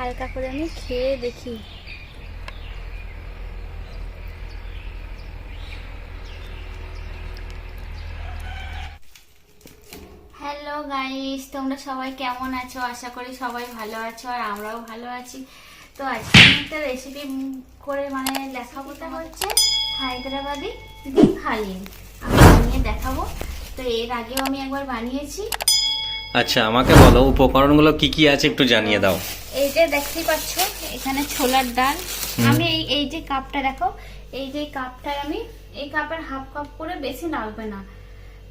হালকা করে আমি খেয়ে দেখি। হ্যালো গাইস তোমরা সবাই কেমন আছো? আশা করি সবাই ভালো আছো আর আমরাও ভালো আছি। তো আজকে একটা রেসিপি করে মানে দেখাবো। তা হচ্ছে হায়দ্রাবাদি ডিম হালিম আমি বানিয়ে দেখাবো। তো এর আগেও আমি একবার বানিয়েছি। আচ্ছা আমাকে বলো উপকরণগুলো কি কি আছে একটু জানিয়ে দাও। এই যে দেখতেই পাচ্ছ এখানে ছোলার ডাল। আমি এই এই যে কাপটা দেখো এই যে কাপটার আমি এই কাপের হাফ কাপ করে বেশি লাগবে না।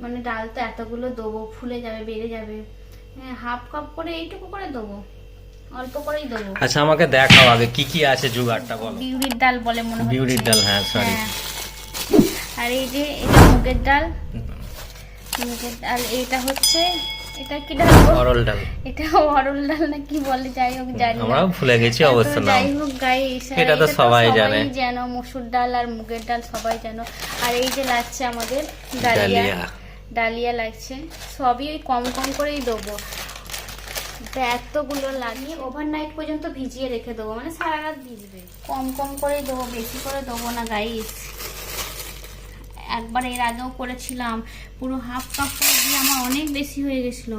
মানে ডাল তো এতগুলো দেবো ফুলে যাবে বেড়ে যাবে। হ্যাঁ হাফ কাপ করে এইটুকু করে দেবো অল্প করেই দেবো। আচ্ছা আমাকে দেখাও আগে কি কি আছে জোগাড়টা বলো। বিউরির ডাল বলে মনে হচ্ছে। বিউরির ডাল হ্যাঁ সরি হ্যাঁ। আর এই যে এটা মুগের ডাল। মুগের ডাল এইটা হচ্ছে এটা কি ডাল? গো? অরল ডাল। এটা অরল ডাল না কি বলে? যাই হোক জানি না। আমরাও ভুলে গেছি অবশ্য নাম। যাই হোক গাইস এটা তো সবাই জানে। জানো মসুর ডাল আর মুগের ডাল সবাই জানো আর এই যে লাগছে আমাদের ডালিয়া। ডালিয়া। লাগছে। সবই ওই কম কম করেই দেবো। এতগুলো লাগিয়ে ওভারনাইট পর্যন্ত ভিজিয়ে রেখে দেবো। মানে সারা রাত ভিজবে। কম কম করেই দেবো বেশি করে দেবো না গাইস একবার এর আগেও করেছিলাম। পুরো হাফ কাপ করে দিয়ে আমার অনেক বেশি হয়ে গেছিল।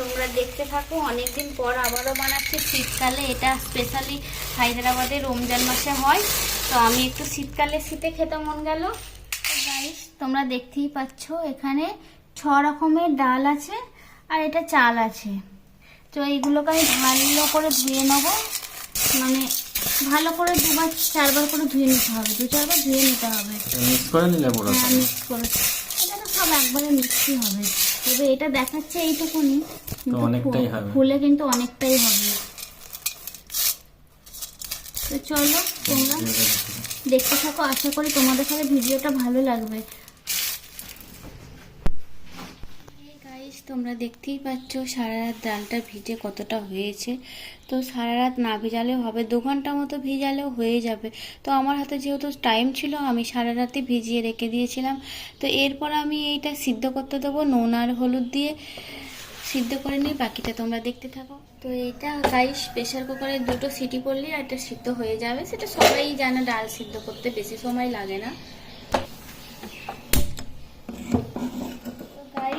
তোমরা দেখতে থাকো, অনেকদিন পর আবারও বানাচ্ছি। শীতকালে এটা স্পেশালি হায়দ্রাবাদে রমজান মাসে হয়। তো আমি একটু শীতকালে শীতে খেতে মন গেল। তোমরা দেখতেই পাচ্ছ, এখানে ছ রকমের ডাল আছে আর এটা চাল আছে। তো এইগুলোকে আমি ভালো করে ধুয়ে নেব। মানে ভালো করে দুবার চারবার করে ধুয়ে নিতে হবে। দু চারবার ধুয়ে নিতে হবে। মিক্স করে নিলে পুরো হ্যাঁ মিক্স করে। এটা তো সব একবারে মিক্সই হবে। তবে এটা দেখাচ্ছে এইটুকুনি কিন্তু অনেকটাই হবে। ফুলে কিন্তু অনেকটাই হবে। তো চলো তোমরা দেখতে থাকো। আশা করি তোমাদের সাথে ভিডিওটা ভালো লাগবে গাইস তোমরা দেখতেই পাচ্ছ সারা রাত ডালটা ভিজে কতটা হয়েছে। তো সারা রাত না ভিজালেও হবে, দু ঘণ্টা মতো ভিজালেও হয়ে যাবে। তো আমার হাতে যেহেতু টাইম ছিল, আমি সারা রাতে ভিজিয়ে রেখে দিয়েছিলাম। তো এরপর আমি এইটা সিদ্ধ করতে দেবো নুন আর হলুদ দিয়ে। সিদ্ধ করে নিই, বাকিটা তোমরা দেখতে থাকো। তো এটা গাইস প্রেশার কুকারে দুটো সিটি পড়লে এটা সিদ্ধ হয়ে যাবে। সেটা সবাই জানে, ডাল সিদ্ধ করতে বেশি সময় লাগে না।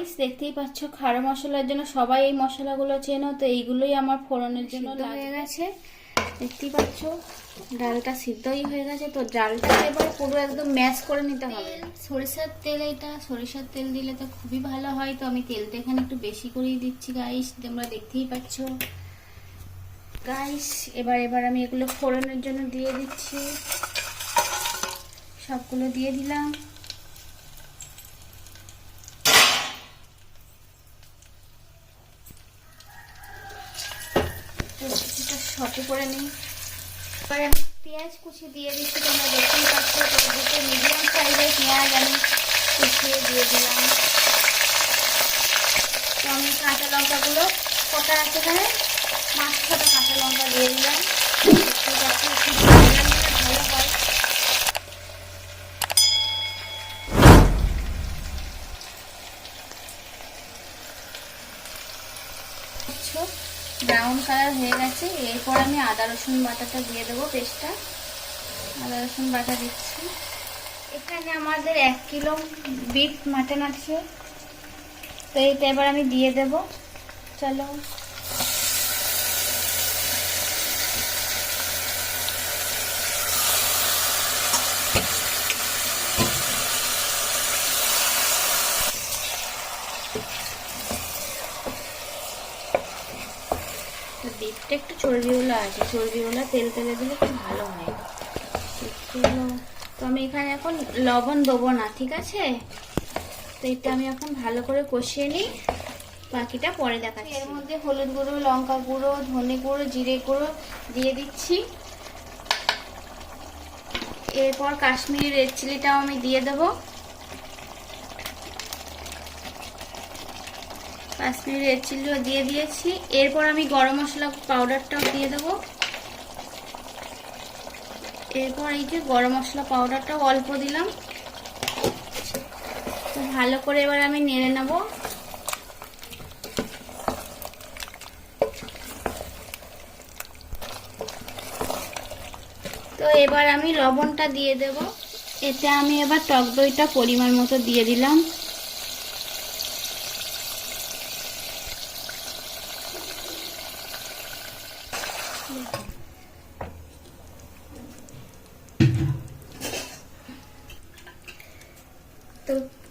গাইস দেখতেই পাচ্ছ খাড়া মশলার জন্য সবাই এই মশলাগুলো চেনো তো এইগুলোই আমার ফোড়নের জন্য হয়ে গেছে। দেখতেই পাচ্ছ ডালটা সিদ্ধই হয়ে গেছে তো ডালটা এবার পুরো একদম ম্যাশ করে নিতে হবে। সরিষার তেল এটা সরিষার তেল দিলে তো খুবই ভালো হয় তো আমি তেলটা এখানে একটু বেশি করেই দিচ্ছি গাইস তোমরা দেখতেই পাচ্ছ। গাইস এবার এবার আমি এগুলো ফোড়নের জন্য দিয়ে দিচ্ছি। সবগুলো দিয়ে দিলাম তো কিছুটা করে নিই। এবার আমি পেঁয়াজ কুচি দিয়ে দিচ্ছি, তোমরা দেখতেই পাচ্ছ দুটো মিডিয়াম সাইজের পেঁয়াজ আমি কুচিয়ে দিয়ে দিলাম। তো আমি কাঁচা লঙ্কাগুলো, কটা আছে এখানে? পাঁচ ছটা কাঁচা লঙ্কা দিয়ে দিলাম। দেখতেই পাচ্ছ একটু ঝাল ঝাল হলে ভালো হয় ব্রাউন কালার হয়ে গেছে। এরপর আমি আদা, রসুন বাটাটা দিয়ে দেবো পেস্টটা। আদা, রসুন বাটা দিচ্ছি। এখানে আমাদের এক কিলো বিফ মাটন আছে। তো এইটা এবার আমি দিয়ে দেব। চলো তো বিফটা একটু চর্বিওলা আছে চর্বিওলা তেল তেলে দিলে খুব ভালো হয়। তো আমি এখানে এখন লবণ দেবো না, ঠিক আছে? তো এটা আমি এখন ভালো করে কষিয়ে নিই। বাকিটা পরে দেখাচ্ছি। এর মধ্যে হলুদ গুঁড়ো, লঙ্কা গুঁড়ো, ধনে গুঁড়ো, জিরে গুঁড়ো দিয়ে দিচ্ছি। এরপর কাশ্মীরি রেড চিলিটাও আমি দিয়ে দেবো। কাশ্মীর রেড চিলিও দিয়ে দিয়েছি। এরপর আমি গরম মশলা পাউডারটাও দিয়ে দেবো। এরপর এই যে গরম মশলা পাউডারটাও অল্প দিলাম। তো ভালো করে এবার আমি নেড়ে নেব। তো এবার আমি লবণটা দিয়ে দেব। এতে আমি এবার টক দইটা পরিমাণ মতো দিয়ে দিলাম। তো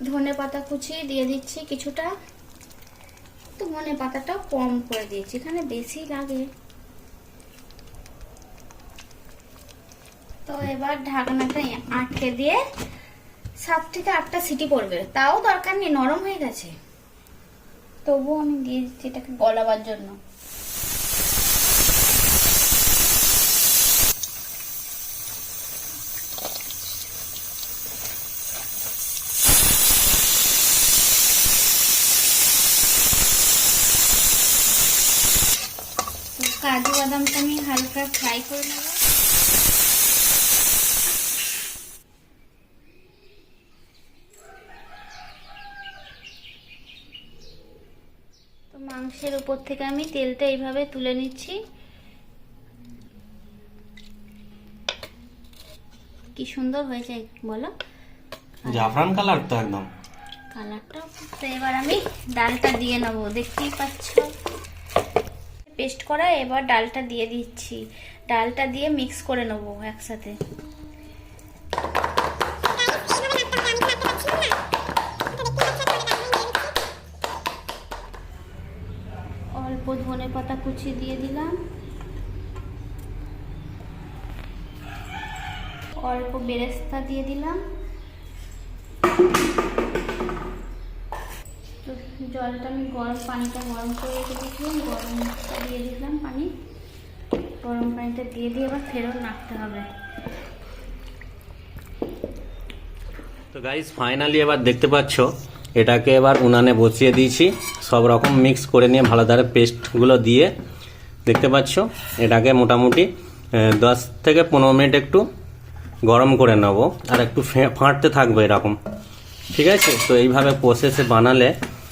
ধনে পাতা কুচি দিয়ে দিচ্ছি কিছুটা। তো ধনে পাতাটা কম করে দিয়েছি, এখানে বেশি লাগে। তো এবার ঢাকনাটা আটকে দিয়ে সাত থেকে আটটা সিটি পড়বে। তাও দরকার নেই, নরম হয়ে গেছে। তবুও আমি দিয়ে দিচ্ছি এটাকে গলাবার জন্য তো কাজু বাদামটা আমি হালকা ফ্রাই করে নেব। তো মাংসের উপর থেকে আমি তেলটা এইভাবে তুলে নিচ্ছি। কি সুন্দর হয়েছে বলো। জাফরান কালার তো একদম। কালারটা এবার আমি ডালটা দিয়ে নেব দেখতেই পাচ্ছ। পেস্ট করা, এবার ডালটা দিয়ে দিচ্ছি। ডালটা দিয়ে মিক্স করে নেব একসাথে। অল্প ধনে পাতা কুচি দিয়ে দিলাম। অল্প বেরেস্তা দিয়ে দিলাম। জলটা আমি গরম পানিটা গরম করে রেখে দিয়েছিলাম গরমটা দিয়ে দিলাম পানি। গরম পানিটা দিয়ে দিয়ে আবার ফেরত নাড়তে হবে। তো গাইস ফাইনালি এবার দেখতে পাচ্ছ, এটাকে এবার উনানে বসিয়ে দিয়েছি। সব রকম মিক্স করে নিয়ে ভালো ধারে পেস্টগুলো দিয়ে দেখতে পাচ্ছ, এটাকে মোটামুটি দশ থেকে পনেরো মিনিট একটু গরম করে নেব। আর একটু ফাটতে থাকবে এরকম। ঠিক আছে? তো এইভাবে প্রসেসে বানালে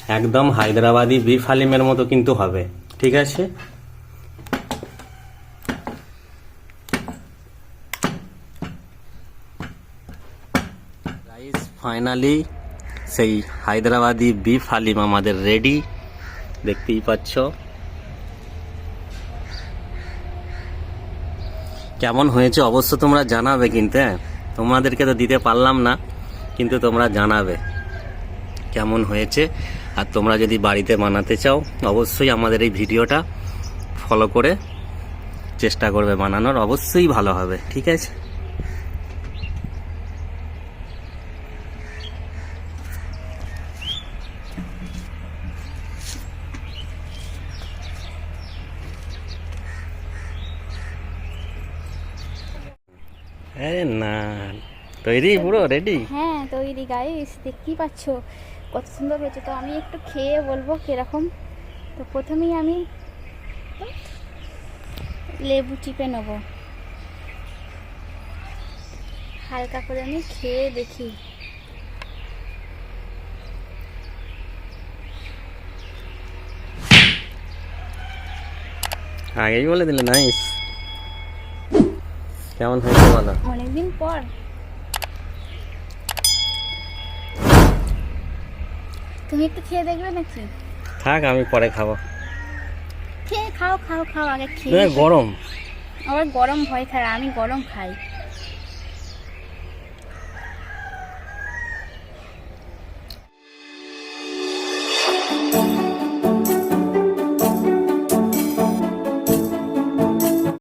একদম হায়দ্রাবাদি বিফ হালিমের মতো কিন্তু হবে। ঠিক আছে? গাইস ফাইনালি সেই হায়দ্রাবাদি বিফ হালিম আমাদের রেডি দেখতেই পাচ্ছ। কেমন হয়েছে অবশ্য তোমরা জানাবে কিন্তু হ্যাঁ? তোমাদেরকে তো দিতে পারলাম না, কিন্তু তোমরা জানাবে। কেমন হয়েছে? আর তোমরা যদি বাড়িতে বানাতে চাও, অবশ্যই আমাদের এই ভিডিওটা ফলো করে চেষ্টা করবে বানানোর। অবশ্যই ভালো হবে, ঠিক আছে? না তৈরি পুরো রেডি হ্যাঁ তৈরি গাইস দেখতেই পাচ্ছ কত সুন্দর হয়েছে। তো আমি একটু খেয়ে বলব কীরকম। তো প্রথমেই আমি লেবু চিপে নেব। হালকা করে আমি খেয়ে দেখি। আগেই বলে দিলে নাইস কেমন হয়েছে বলো? অনেকদিন পর। তুমি একটু খেয়ে দেখবে নাকি? থাক আমি পরে খাব। খেয়ে খাও খাও খাও আগে খেয়ে গরম। আবার গরম ভয় খায় আমি গরম খাই।